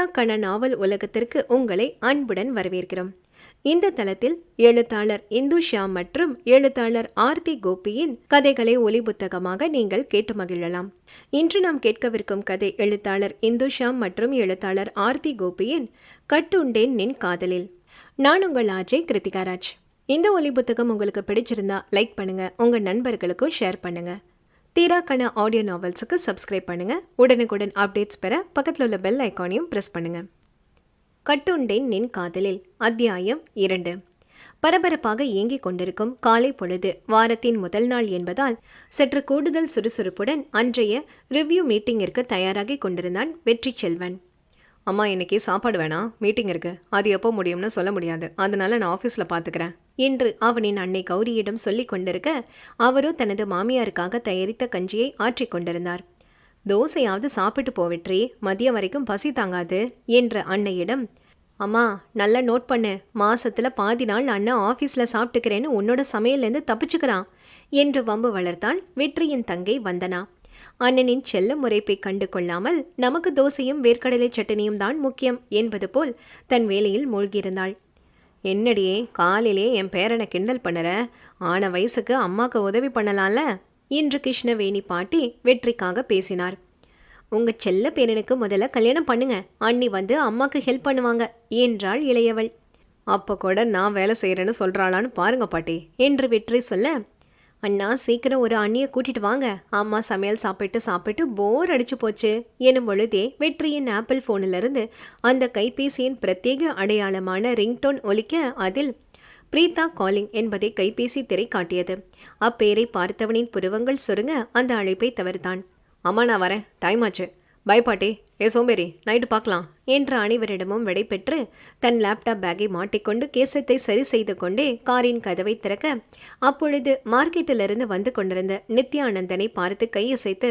தீரா கண நாவல் உலகத்திற்கு உங்களை அன்புடன் வரவேற்கிறோம். இந்த தளத்தில் எழுத்தாளர் இந்து ஷியாம் மற்றும் எழுத்தாளர் ஆர்த்தி கோபியின் கதைகளை ஒலி புத்தகமாக நீங்கள் கேட்டு மகிழலாம். இன்று நாம் கேட்கவிருக்கும் கதை எழுத்தாளர் இந்து ஷியாம் மற்றும் எழுத்தாளர் ஆர்த்தி கோபியின் கட்டுண்டேன் நின் காதலில். நான் உங்கள் ஆஜய் கிருத்திகாராஜ் இந்த ஒலி புத்தகம் உங்களுக்கு பிடிச்சிருந்தா லைக் பண்ணுங்க உங்க நண்பர்களுக்கும் ஷேர் பண்ணுங்க. தீராக்கண ஆடியோ நாவல்ஸுக்கு சப்ஸ்கிரைப் பண்ணுங்க. உடனுக்குடன் அப்டேட்ஸ் பெற பக்கத்தில் உள்ள பெல் ஐக்கானையும் ப்ரெஸ் பண்ணுங்கள் கட்டுண்டேன் நின் காதலில் அத்தியாயம் இரண்டு. பரபரப்பாக இயங்கிக் கொண்டிருக்கும் காலை பொழுது வாரத்தின் முதல் நாள் என்பதால் சற்று கூடுதல் சுறுசுறுப்புடன் அன்றைய ரிவ்யூ மீட்டிங்கிற்கு தயாராகி கொண்டிருந்தான் வெற்றி செல்வன் அம்மா இன்னைக்கு சாப்பாடு வேணாம். மீட்டிங் இருக்கு. அது எப்போ முடியும்னு சொல்ல முடியாது. அதனால நான் ஆஃபீஸில் பார்த்துக்கிறேன் என்று அவனின் அன்னை கௌரியிடம் சொல்லி கொண்டிருக்க அவரோ தனது மாமியாருக்காக தயாரித்த கஞ்சியை ஆற்றி கொண்டிருந்தார். தோசையாவது சாப்பிட்டு போவிட்ரி மதியம் வரைக்கும் பசி தாங்காது என்ற அன்னையிடம் அம்மா நல்லா நோட் பண்ணு. மாசத்துல பாதி நாள் அண்ணன் ஆஃபீஸில் சாப்பிட்டுக்கிறேன்னு உன்னோட சமையல்லேருந்து தப்பிச்சுக்கிறான் என்று வம்பு வளர்த்தான் வெற்றியின் தங்கை வந்தனா. அண்ணனின் செல்ல முறைப்பை கண்டு கொள்ளாமல் நமக்கு தோசையும் வேர்க்கடலை சட்னியும் தான் முக்கியம் என்பது போல் தன் வேலையில் மூழ்கியிருந்தாள். என்னடியே காலையிலே என் பேரனை கிண்டல் பண்ணுற? ஆன வயசுக்கு அம்மாக்கு உதவி பண்ணலாம்ல? என்று கிருஷ்ணவேணி பாட்டி வெற்றிக்காக பேசினார். உங்கள் செல்ல பேரனுக்கு முதல்ல கல்யாணம் பண்ணுங்க. அண்ணி வந்து அம்மாக்கு ஹெல்ப் பண்ணுவாங்க என்றாள் இளையவள். அப்போ கூட நான் வேலை செய்கிறேன்னு சொல்கிறாளான்னு பாருங்க பாட்டி என்று வெற்றி சொல்ல அண்ணா சீக்கிரம் ஒரு அண்ணியை கூட்டிட்டு வாங்க. அம்மா சமையல் சாப்பிட்டு சாப்பிட்டு போர் அடிச்சு போச்சு. எனும் பொழுதே வெற்றியின் ஆப்பிள் ஃபோனிலிருந்து அந்த கைபேசியின் பிரத்யேக அடையாளமான ரிங்டோன் ஒலிக்க அதில் பிரீதா காலிங் என்பதை கைபேசி திரை காட்டியது. அப்பெயரை பார்த்தவனின் புருவங்கள் சுருங்க அந்த அழைப்பை தவிர்த்தான் அம்மா நான் வரேன். டைம் ஆச்சு. பை பாட்டி ஏ சோம்பேறி நைட்டு பார்க்கலாம். என்ற அனைவரிடமும் விடைபெற்று தன் லேப்டாப் பேக்கை மாட்டிக்கொண்டு கேசத்தை சரி செய்து கொண்டே காரின் கதவை திறக்க அப்பொழுது மார்க்கெட்டிலிருந்து வந்து கொண்டிருந்த நித்யானந்தனை பார்த்து கையசைத்து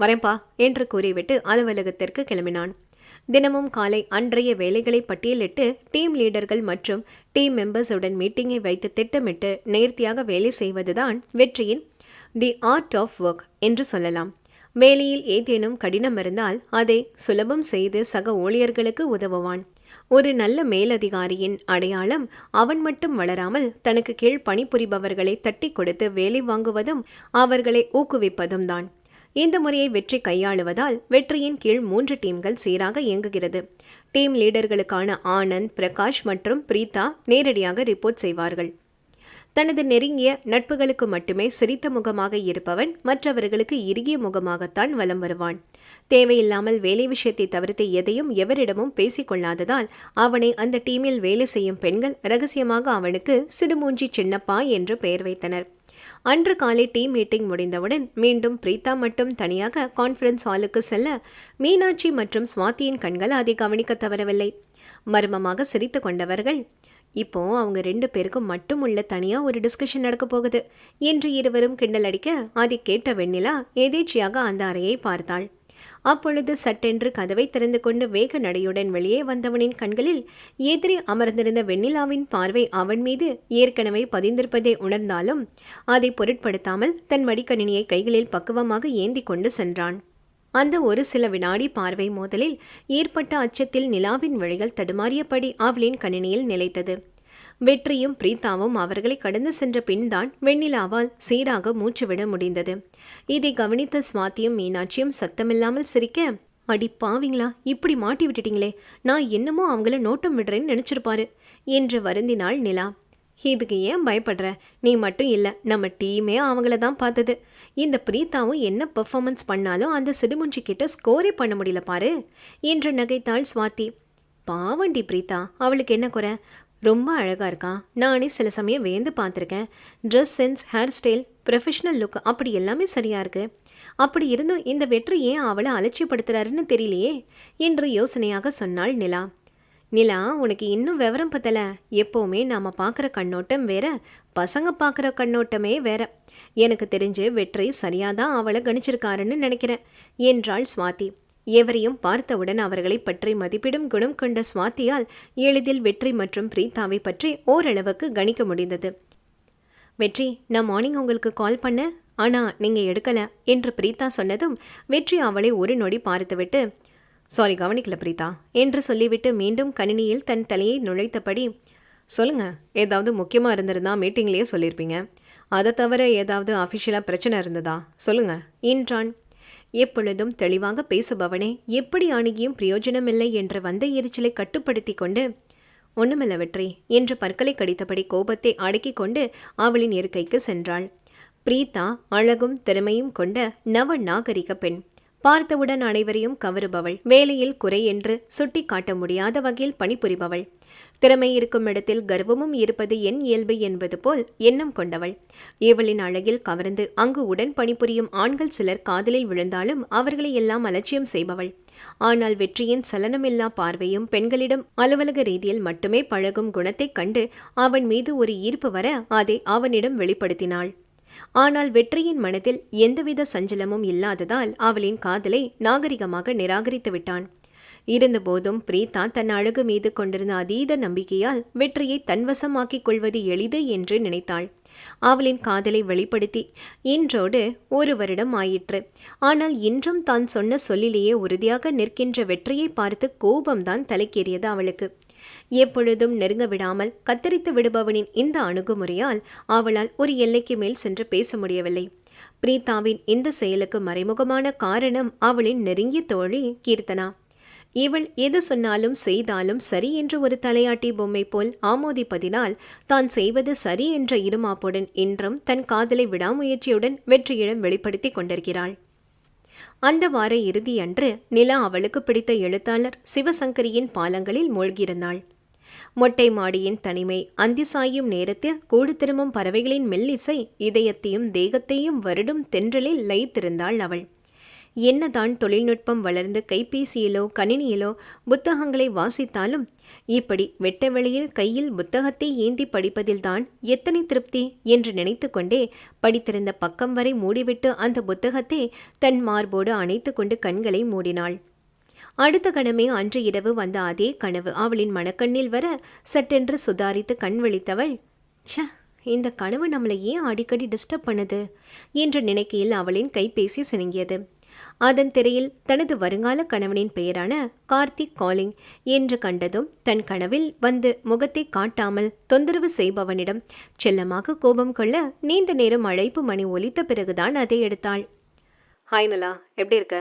வரேன்பா என்று கூறிவிட்டு அலுவலகத்திற்கு கிளம்பினான். தினமும் காலை அன்றைய வேலைகளை பட்டியலிட்டு டீம் லீடர்கள் மற்றும் டீம் மெம்பர்ஸுடன் மீட்டிங்கை வைத்து திட்டமிட்டு நேர்த்தியாக வேலை செய்வதுதான் வெற்றியின் தி ஆர்ட் ஆஃப் ஒர்க் என்று சொல்லலாம். வேலையில் ஏதேனும் கடினம் இருந்தால் அதை சுலபம் செய்து சக ஊழியர்களுக்கு உதவுவான். ஒரு நல்ல மேலதிகாரியின் அடையாளம் அவன் மட்டும் வளராமல் தனக்கு கீழ் பணிபுரிபவர்களை தட்டி கொடுத்து வேலை வாங்குவதும் அவர்களை ஊக்குவிப்பதும் தான். இந்த முறையை வெற்றி கையாளுவதால் வெற்றியின் கீழ் மூன்று டீம்கள் சீராக இயங்குகிறது. டீம் லீடர்களுக்கான ஆனந்த் பிரகாஷ் மற்றும் பிரீதா நேரடியாக ரிப்போர்ட் செய்வார்கள். தனது நெருங்கிய நட்புகளுக்கு மட்டுமே சிரித்த முகமாக இருப்பவன் மற்றவர்களுக்கு இறுகிய முகமாகத்தான் வலம் வருவான். தேவையில்லாமல் வேலை விஷயத்தை தவிர்த்து எதையும் எவரிடமும் பேசிக்கொள்ளாததால் அவனை அந்த டீமில் வேலை செய்யும் பெண்கள் ரகசியமாக அவனுக்கு சிறுமூஞ்சி சின்னப்பா என்று பெயர் வைத்தனர். அன்று காலை டீம் மீட்டிங் முடிந்தவுடன் மீண்டும் பிரீதா மட்டும் தனியாக கான்ஃபரன்ஸ் ஹாலுக்கு செல்ல மீனாட்சி மற்றும் சுவாதியின் கண்கள் அதை கவனிக்க தவறவில்லை. மர்மமாக சிரித்து கொண்டவர்கள் இப்போ அவங்க ரெண்டு பேருக்கும் மட்டும் உள்ள தனியா ஒரு டிஸ்கஷன் நடக்க போகுது. என்று இருவரும் கிண்டல் அடிக்க அதை கேட்ட வெண்ணிலா எதேச்சியாக அந்த அறையை பார்த்தாள். அப்பொழுது சட்டென்று கதவை திறந்து கொண்டு வேக நடையுடன் வெளியே வந்தவனின் கண்களில் எதிரே அமர்ந்திருந்த வெண்ணிலாவின் பார்வை அவன் மீது ஏற்கனவே பதிந்திருப்பதை உணர்ந்தாலும் அதை பொருட்படுத்தாமல் தன் மடிக்கணினியை கைகளில் பக்குவமாக ஏந்தி கொண்டு சென்றான். அந்த ஒரு சில வினாடி பார்வை மோதலில் ஏற்பட்ட அச்சத்தில் நிலாவின் வழிகள் தடுமாறியபடி அவளின் கணினியில் நிலைத்தது. வெற்றியும் பிரீதாவும் அவர்களை கடந்து சென்ற பின்தான் வெண்ணிலாவால் சீராக மூச்சுவிட முடிந்தது. இதை கவனித்த சுவாத்தியும் மீனாட்சியும் சத்தமில்லாமல் சிரிக்க அடி பாவிங்களா இப்படி மாட்டி விட்டுட்டீங்களே நான் என்னமோ அவங்கள நோட்டம் விடுறேன்னு நினைச்சிருப்பாரு என்று வருந்தினாள் நிலா. இதுக்கு ஏன் பயப்படுற? நீ மட்டும் இல்லை நம்ம டீமே அவங்கள தான் பார்த்தது. இந்த பிரீத்தாவும் என்ன பெர்ஃபார்மன்ஸ் பண்ணாலும் அந்த சிடுமுஞ்சி கிட்ட ஸ்கோரே பண்ண முடியல பாரு என்று நகைத்தாள் சுவாதி. பாவண்டி பிரீத்தா அவளுக்கு என்ன குறை? ரொம்ப அழகாக இருக்கான் நானே சில சமயம் வேந்து பார்த்துருக்கேன். Dress sense hair style professional look அப்படி எல்லாமே சரியாக இருக்கு. அப்படி இருந்தும் இந்த வெற்றி ஏன் அவளை அலட்சியப்படுத்துறாருன்னு தெரியலையே என்று யோசனையாக சொன்னாள் நிலா. நிலா உனக்கு இன்னும் விவரம் பத்தல. எப்போவுமே நாம் பார்க்குற கண்ணோட்டம் வேற பசங்க பார்க்குற கண்ணோட்டமே வேற. எனக்கு தெரிஞ்சு வெற்றி சரியாக தான் அவளை கணிச்சிருக்காருன்னு நினைக்கிறேன் என்றாள் சுவாதி. எவரையும் பார்த்தவுடன் அவர்களை பற்றி மதிப்பிடும் குணம் கொண்ட சுவாத்தியால் எளிதில் வெற்றி மற்றும் பிரீதாவை பற்றி ஓரளவுக்கு கணிக்க முடிந்தது. வெற்றி நான் மார்னிங் உங்களுக்கு கால் பண்ண ஆனால் நீங்கள் எடுக்கலை என்று பிரீதா சொன்னதும் வெற்றி அவளை ஒரு நொடி பார்த்துவிட்டு சாரி கவனிக்கல பிரீதா. என்று சொல்லிவிட்டு மீண்டும் கணினியில் தன் தலையை நுழைத்தபடி சொல்லுங்க ஏதாவது முக்கியமாக இருந்திருந்தா மீட்டிங்லேயே சொல்லியிருப்பீங்க அதை தவிர ஏதாவது அஃபிஷியலாக பிரச்சனை இருந்ததா? சொல்லுங்க என்றான். எப்பொழுதும் தெளிவாக பேசுபவனே எப்படி அணுகியும் பிரயோஜனமில்லை என்ற வந்த எரிச்சலை கட்டுப்படுத்தி கொண்டு ஒன்றுமில்ல வெற்றி என்று பற்களை கடித்தபடி கோபத்தை அடக்கிக் கொண்டு அவளின் இருக்கைக்கு சென்றாள். பிரீதா அழகும் திறமையும் கொண்ட நவ நாகரிக பெண். பார்த்தவுடன் அனைவரையும் கவருபவள். வேலையில் குறை என்று சுட்டி காட்ட முடியாத வகையில் பணிபுரிபவள். திறமை இருக்கும் இடத்தில் கர்வமும் இருப்பது என் இயல்பு என்பது போல் எண்ணம் கொண்டவள். இவளின் அழகில் கவர்ந்து அங்கு உடன் பணிபுரியும் ஆண்கள் சிலர் காதலில் விழுந்தாலும் அவர்களை எல்லாம் அலட்சியம் செய்பவள். ஆனால் வெற்றியின் சலனமில்லா பார்வையும் பெண்களிடம் அலுவலக ரீதியில் மட்டுமே பழகும் குணத்தைக் கண்டு அவன் மீது ஒரு ஈர்ப்பு வர அதை அவனிடம் வெளிப்படுத்தினாள். ஆனால் வெற்றியின் மனதில் எந்தவித சஞ்சலமும் இல்லாததால் அவளின் காதலை நாகரிகமாக நிராகரித்து விட்டான். இருந்தபோதும் பிரீதா தன் அழகு மீது கொண்டிருந்த அதீத நம்பிக்கையால் வெற்றியை தன்வசமாக்கிக் கொள்வது எளிது என்று நினைத்தாள். அவளின் காதலை வெளிப்படுத்தி இன்றோடு ஒரு வருடம் ஆயிற்று. ஆனால் இன்றும் தான் சொன்ன சொல்லிலேயே உறுதியாக நிற்கின்ற வெற்றியை பார்த்து கோபம்தான் தலைக்கேறியது அவளுக்கு. எப்பொழுதும் நெருங்க விடாமல் கத்தரித்து விடுபவனின் இந்த அணுகுமுறையால் அவளால் ஒரு எல்லைக்கு மேல் சென்று பேச முடியவில்லை. பிரீதாவின் இந்த செயலுக்கு மறைமுகமான காரணம் அவளின் நெருங்கிய தோழி கீர்த்தனா. இவள் எது சொன்னாலும் செய்தாலும் சரி என்று ஒரு தலையாட்டி பொம்மை போல் ஆமோதிப்பதினால் தான் செய்வது சரி என்ற இருமாப்புடன் இன்றும் தன் காதலை விடாமுயற்சியுடன் வெற்றியிடம் வெளிப்படுத்திக் கொண்டிருக்கிறாள். அந்த வார இறுதியன்று நிலா அவளுக்கு பிடித்த எழுத்தாளர் சிவசங்கரியின் பாலங்களில் மூழ்கியிருந்தாள். மொட்டை மாடியின் தனிமை அந்தி சாயும் நேரத்தில் கூடு திரும்பும் பறவைகளின் மெல்லிசை இதயத்தையும் தேகத்தையும் வருடும் தென்றலில் லயித்திருந்தாள் அவள். என்னதான் தொழில்நுட்பம் வளர்ந்து கைபேசியிலோ கணினியிலோ புத்தகங்களை வாசித்தாலும் இப்படி வெட்ட வெளியில் கையில் புத்தகத்தை ஏந்தி படிப்பதில்தான் எத்தனை திருப்தி என்று நினைத்து கொண்டே படித்திருந்த பக்கம் வரை மூடிவிட்டு அந்த புத்தகத்தை தன் மார்போடு அணைத்து கொண்டு கண்களை மூடினாள். அடுத்த கணமே அன்று இரவு வந்த அதே கனவு அவளின் மனக்கண்ணில் வர சட்டென்று சுதாரித்து கண் விழித்தவள் ச்ச இந்த கனவு நம்மளை ஏன் அடிக்கடி டிஸ்டர்ப் பண்ணுது? என்று நினைக்கையில் அவளின் கைபேசி சினுங்கியது. அதன் திரையில் தனது வருங்கால கணவனின் பெயரான கார்த்திக் காலிங் என்று கண்டதும் தன் கனவில் வந்து முகத்தை காட்டாமல் தொந்தரவு செய்பவனிடம் செல்லமாக கோபம் கொள்ள நீண்ட நேரம் அழைப்பு மணி ஒலித்த பிறகுதான் அதை எடுத்தாள். ஹாய் நலா எப்படி இருக்க?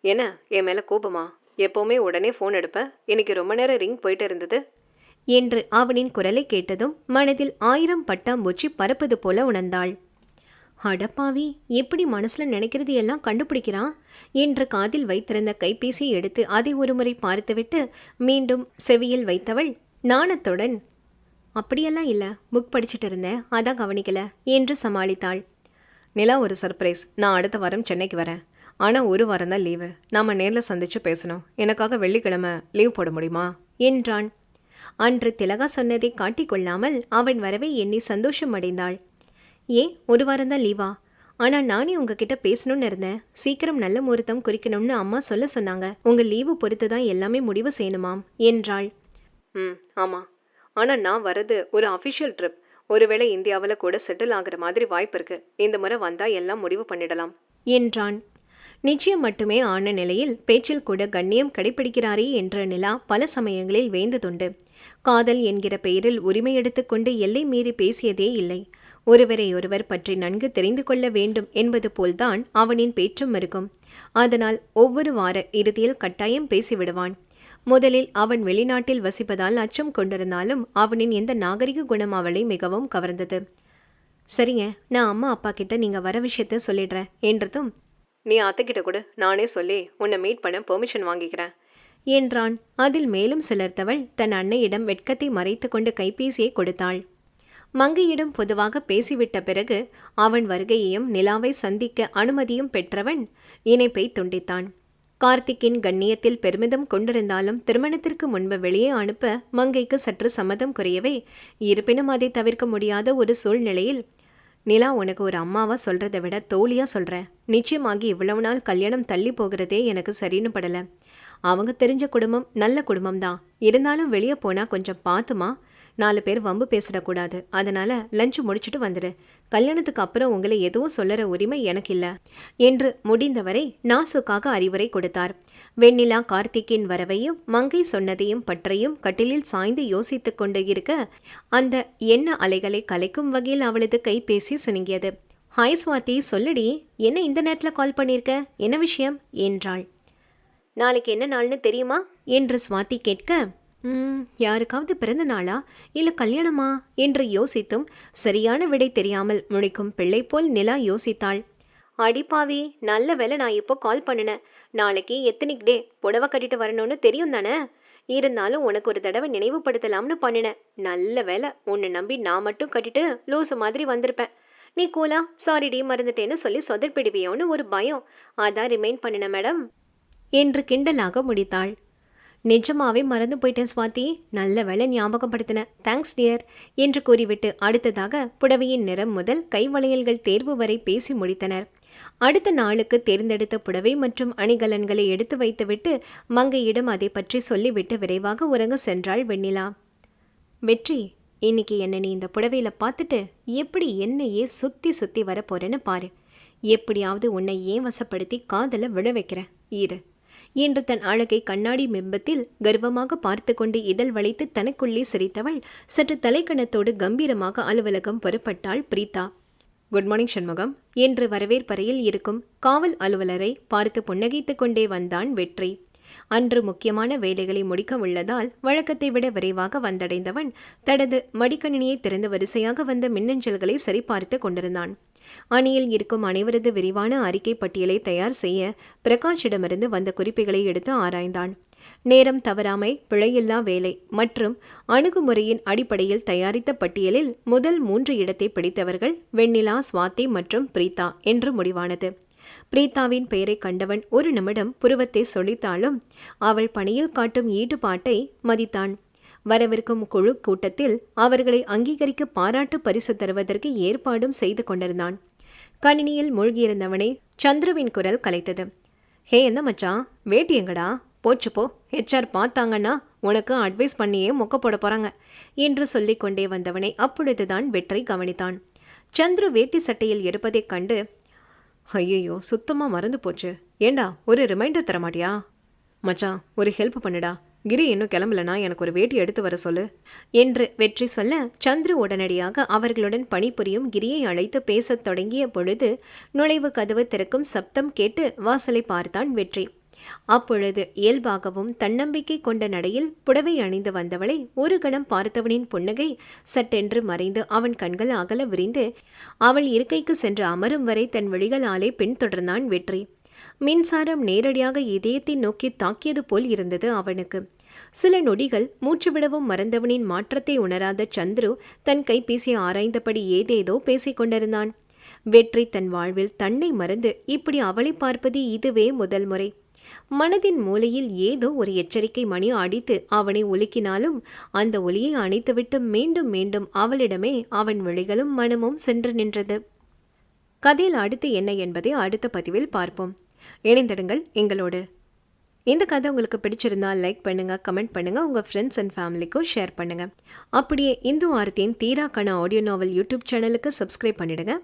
என்ன என் மேலே கோபமா? எப்போவுமே உடனே ஃபோன் எடுப்ப? இன்னைக்கு ரொம்ப நேரம் ரிங் போயிட்டு இருந்தது. என்று அவனின் குரலை கேட்டதும் மனதில் ஆயிரம் பட்டாம்பூச்சி பறப்பது போல உணர்ந்தாள். அடப்பாவி எப்படி மனசில் நினைக்கிறது எல்லாம் கண்டுபிடிக்கிறான்? என்று காதில் வைத்திருந்த கைபேசியை எடுத்து அதை ஒருமுறை பார்த்துவிட்டு மீண்டும் செவியில் வைத்தவள் நாணத்துடன் அப்படியெல்லாம் இல்லை புக் படிச்சுட்டு இருந்தேன் அதான் கவனிக்கல என்று சமாளித்தாள். நிலா ஒரு சர்ப்ரைஸ் நான் அடுத்த வாரம் சென்னைக்கு வரேன். ஆனால் ஒரு வாரம் தான் லீவு நாம் நேரில் சந்திச்சு பேசணும். எனக்காக வெள்ளிக்கிழமை லீவ் போட முடியுமா? என்றான். அன்று திலகா சொன்னதை காட்டிக்கொள்ளாமல் அவன் வரவை எண்ணி சந்தோஷம் அடைந்தாள் ஏன் ஒரு வாரம் தான் லீவா? ஆனால் நானே உங்ககிட்ட பேசணும்னு இருந்தேன். சீக்கிரம் நல்ல முகூர்த்தம் குறிக்கணும்னு அம்மா சொல்ல சொன்னாங்க. உங்கள் லீவு பொறுத்து தான் எல்லாமே முடிவு செய்யணுமாம். என்றாள். ம் ஆமாம் ஆனால் நான் வரது ஒரு அஃபிஷியல் ட்ரிப் ஒருவேளை இந்தியாவில் கூட செட்டில் ஆகிற மாதிரி வாய்ப்பு இருக்கு. இந்த முறை வந்தால் எல்லாம் முடிவு பண்ணிடலாம். என்றான். நிச்சயம் மட்டுமே ஆன நிலையில் பேச்சில் கூட கண்ணியம் கடைபிடிக்கிறாரே என்ற நிலா பல சமயங்களில் வேந்ததுண்டு. காதல் என்கிற பெயரில் உரிமை எடுத்துக்கொண்டு எல்லை மீறி பேசியதே இல்லை. ஒருவரை ஒருவர் பற்றி நன்கு தெரிந்து கொள்ள வேண்டும் என்பது போல்தான் அவனின் பேச்சும் இருக்கும். அதனால் ஒவ்வொரு வார இறுதியில் கட்டாயம் பேசிவிடுவான். முதலில் அவன் வெளிநாட்டில் வசிப்பதால் அச்சம் கொண்டிருந்தாலும் அவனின் எந்த நாகரிக குணம் அவளை மிகவும் கவர்ந்தது. சரிங்க நான் அம்மா அப்பா கிட்ட நீங்க வர விஷயத்த சொல்லிடுறேன். என்றதும் நீ அத்தைக்கிட்ட கூட நானே சொல்லி உன்னை மீட் பண்ண பெர்மிஷன் வாங்கிக்கிறேன். என்றான். அதில் மேலும் சிலர்த்தவள் தன் அன்னையிடம் வெட்கத்தை மறைத்து கொண்டு கைபேசியை கொடுத்தாள். மங்கையிடம் பொதுவாக பேசிவிட்ட பிறகு அவன் வருகையையும் நிலாவை சந்திக்க அனுமதியும் பெற்றவன் இணைப்பை துண்டித்தான். கார்த்திக்கின் கண்ணியத்தில் பெருமிதம் கொண்டிருந்தாலும் திருமணத்திற்கு முன்பு வெளியே அனுப்ப மங்கைக்கு சற்று சம்மதம் குறையவே இருப்பினும் அதை தவிர்க்க முடியாத ஒரு சூழ்நிலையில் நிலா உனக்கு ஒரு அம்மாவா சொல்றதை விட தோழியா சொல்ற. நிச்சயமாகி இவ்வளவு நாள் கல்யாணம் தள்ளி போகிறதே எனக்கு சரின்னு படல. அவங்க தெரிஞ்ச குடும்பம் நல்ல குடும்பம் தான் இருந்தாலும் வெளியே போனா கொஞ்சம் பார்த்துமா நாலு பேர் வம்பு பேசிடக்கூடாது. அதனால லஞ்ச் முடிச்சுட்டு வந்துடு. கல்யாணத்துக்கு அப்புறம் உங்களை எதுவும் சொல்லற உரிமை எனக்கு இல்லை என்று முடிந்தவரை நாசுக்காக அறிவுரை கொடுத்தார். வெண்ணிலா கார்த்திக்கின் வரவையும் மங்கை சொன்னதையும் பற்றையும் கட்டிலில் சாய்ந்து யோசித்து கொண்டு இருக்க அந்த எண்ண அலைகளை கலைக்கும் வகையில் அவளது கைபேசி சினுங்கியது ஹாய் சுவாதி சொல்லுடி என்ன இந்த நேரத்தில் கால் பண்ணியிருக்க என்ன விஷயம்? என்றாள். நாளைக்கு என்ன நாள்னு தெரியுமா? என்று சுவாதி கேட்க யாருக்காவது பிறந்த நாளா? இல்லை கல்யாணமா? என்று யோசித்தும் சரியான விடை தெரியாமல் முழிக்கும் பிள்ளை போல் நிலா யோசித்தாள். அடிப்பாவி நல்ல வேலை நான் இப்போ கால் பண்ணினேன். நாளைக்கு எத்தனிக் டே புடவை கட்டிட்டு வரணும்னு தெரியும் தானே? இருந்தாலும் உனக்கு ஒரு தடவை நினைவுபடுத்தலாம்னு பண்ணினேன். நல்ல வேலை உன்னை நம்பி நான் மட்டும் கட்டிட்டு லூசு மாதிரி வந்திருப்பேன். நீ கூலா சாரி டி மறந்துட்டேன்னு சொல்லி சொதப்பிடுவியோன்னு ஒரு பயம். அதான் ரிமைண்ட் பண்ணின மேடம் என்று கிண்டலாக முடித்தாள். நிஜமாவே மறந்து போயிட்டேன் சுவாதி. நல்ல வேலை ஞாபகப்படுத்தின. தேங்க்ஸ் டியர் என்று கூறிவிட்டு அடுத்ததாக புடவையின் நிறம் முதல் கைவளையல்கள் தேர்வு வரை பேசி முடித்தனர். அடுத்த நாளுக்கு தேர்ந்தெடுத்த புடவை மற்றும் அணிகலன்களை எடுத்து வைத்துவிட்டு மங்கையிடம் அதை பற்றி சொல்லிவிட்டு விரைவாக உறங்க சென்றாள் வெண்ணிலா. வெற்றி இன்னைக்கு என்ன நீ இந்த புடவையில பார்த்துட்டு எப்படி என்னையே சுத்தி சுத்தி வரப்போறேன்னு பாரு. எப்படியாவது உன்னை ஏன் வசப்படுத்தி காதல விழ வைக்கிறேன். இரு. என்று தன் அழகை கண்ணாடி பிம்பத்தில் கர்வமாக பார்த்து கொண்டு இதழ் வளைத்து தனக்குள்ளே சிரித்தவள் சற்று தலைக்கணத்தோடு கம்பீரமாக அலுவலகம் புறப்பட்டாள் பிரீதா குட் மார்னிங் சண்முகம். என்று வரவேற்பறையில் இருக்கும் காவல் அலுவலரை பார்த்து புன்னகைத்துக் கொண்டே வந்தான் வெற்றி. அன்று முக்கியமான வேலைகளை முடிக்க உள்ளதால் வழக்கத்தை விட விரைவாக வந்தடைந்தவன் தனது மடிக்கணினியை திறந்து வரிசையாக வந்த மின்னஞ்சல்களை சரிபார்த்து கொண்டிருந்தான். அணியில் இருக்கும் அனைவரது விரிவான அறிக்கை பட்டியலை தயார் செய்ய பிரகாஷிடமிருந்து வந்த குறிப்புகளை எடுத்து ஆராய்ந்தான். நேரம் தவறாமை பிழையில்லா வேலை மற்றும் அணுகுமுறையின் அடிப்படையில் தயாரித்த பட்டியலில் முதல் மூன்று இடத்தை பிடித்தவர்கள் வெண்ணிலா சுவாதி மற்றும் பிரீதா என்று முடிவானது. பிரீதாவின் பெயரை கண்டவன் ஒரு நிமிடம் புருவத்தை சொலித்தாலும் அவள் பணியில் காட்டும் ஈடுபாட்டை மதித்தான். வரவிருக்கும் குழு கூட்டத்தில் அவர்களை அங்கீகரிக்க பாராட்டு பரிசு தருவதற்கு ஏற்பாடும் செய்து கொண்டிருந்தான். கணினியில் மூழ்கியிருந்தவனை சந்துருவின் குரல் கலைத்தது. ஹே என்ன மச்சான் வேட்டி எங்கடா? போச்சு போ. ஹெச்ஆர் பார்த்தாங்கன்னா உனக்கு அட்வைஸ் பண்ணியே மொக்க போட போறாங்க என்று சொல்லிக் கொண்டே வந்தவனை அப்பொழுதுதான் வெற்றி கவனித்தான். சந்துரு வேட்டி சட்டையில் இருப்பதைக் கண்டு ஐயையோ சுத்தமாக மறந்து போச்சு. ஏண்டா ஒரு ரிமைண்டர் தரமாட்டியா? மச்சான் ஒரு ஹெல்ப் பண்ணுடா. கிரி இன்னும் கிளம்பலனா எனக்கு ஒரு வேட்டி எடுத்து வர சொல்லு. என்று வெற்றி சொல்ல சந்துரு உடனடியாக அவர்களுடன் பணிபுரியும் கிரியை அழைத்து பேசத் தொடங்கிய பொழுது நுழைவு கதவு திறக்கும் சப்தம் கேட்டு வாசலை பார்த்தான் வெற்றி. அப்பொழுது இயல்பாகவும் தன்னம்பிக்கை கொண்ட நடையில் புடவை அணிந்து வந்தவளை ஒரு கணம் பார்த்தவனின் புன்னகை சட்டென்று மறைந்து அவன் கண்கள் அகல விரிந்து அவள் இருக்கைக்கு சென்று அமரும் வரை தன் விழிகளாலே பின்தொடர்ந்தான் வெற்றி. மின்சாரம் நேரடியாக இதயத்தை நோக்கி தாக்கியது போல் இருந்தது அவனுக்கு. சில நொடிகள் மூச்சுவிடவும் மறந்தவனின் மாற்றத்தை உணராத சந்துரு தன் கைபேசி ஆராய்ந்தபடி ஏதேதோ பேசிக் கொண்டிருந்தான். வெற்றி தன் வாழ்வில் தன்னை மறந்து இப்படி அவளை பார்ப்பது இதுவே முதல் முறை. மனதின் மூலையில் ஏதோ ஒரு எச்சரிக்கை மணி அடித்து அவனை ஒலுக்கினாலும் அந்த ஒலியை அணைத்துவிட்டு மீண்டும் மீண்டும் அவளிடமே அவன் விழிகளும் மனமும் சென்று நின்றது. கதையில் அடுத்து என்ன என்பதை அடுத்த பதிவில் பார்ப்போம். இணைந்திடுங்கள் எங்களோடு. இந்த கதை உங்களுக்கு பிடிச்சிருந்தா லைக் பண்ணுங்க கமெண்ட் பண்ணுங்க உங்க ஃப்ரெண்ட்ஸ் அண்ட் ஃபேமிலிக்கும் ஷேர் பண்ணுங்க. அப்படியே இந்து ஆர்த்தியின் தீரா ஆடியோ நாவல் யூடியூப் சேனலுக்கு சப்ஸ்கிரைப் பண்ணிடுங்க.